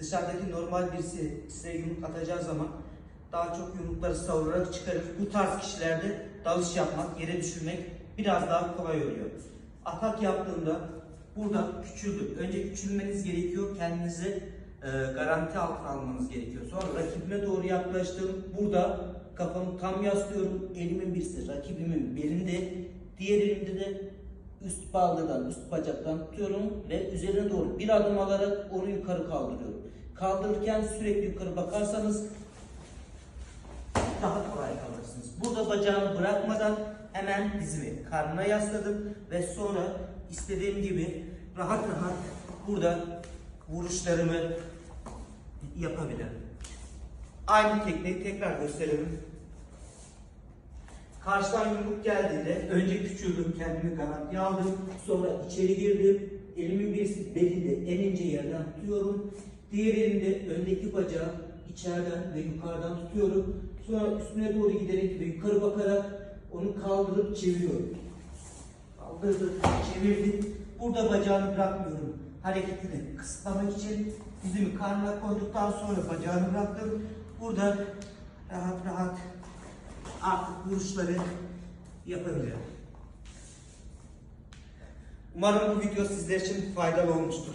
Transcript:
dışarıdaki normal birisi size yumruk atacağı zaman daha çok yumrukları savurarak çıkarır. Bu tarz kişilerde dalış yapmak, yere düşürmek biraz daha kolay oluyor. Atak yaptığında burada küçüldü. Önce küçülmeniz gerekiyor. Kendinizi e, garanti altına almanız gerekiyor. Sonra rakibime doğru yaklaştım. Burada kafamı tam yaslıyorum. Elimin birisi rakibimin belinde, diğer elimde de üst baldırdan, üst bacaktan tutuyorum ve üzerine doğru bir adım alarak onu yukarı kaldırıyorum. Kaldırırken sürekli yukarı bakarsanız daha kolay kalırsınız. Burada bacağımı bırakmadan hemen dizimi karnına yasladım ve sonra istediğim gibi rahat rahat burada vuruşlarımı yapabilirim. Aynı tekniği tekrar gösterelim. Karşıdan yumruk geldiğinde önce küçüldüm, kendimi garantiye aldım. Sonra içeri girdim. Elimin birisi belinde en ince yerden tutuyorum. Diğer elimde öndeki bacağı içeriden ve yukarıdan tutuyorum. Sonra üstüne doğru giderek ve yukarı bakarak onu kaldırıp çeviriyorum. Kaldırdım, çevirdim. Burada bacağını bırakmıyorum. Hareketini kısıtlamak için dizimi karnına koyduktan sonra bacağını bıraktım. Burada rahat rahat artık vuruşları yapabilirim. Umarım bu video sizler için faydalı olmuştur.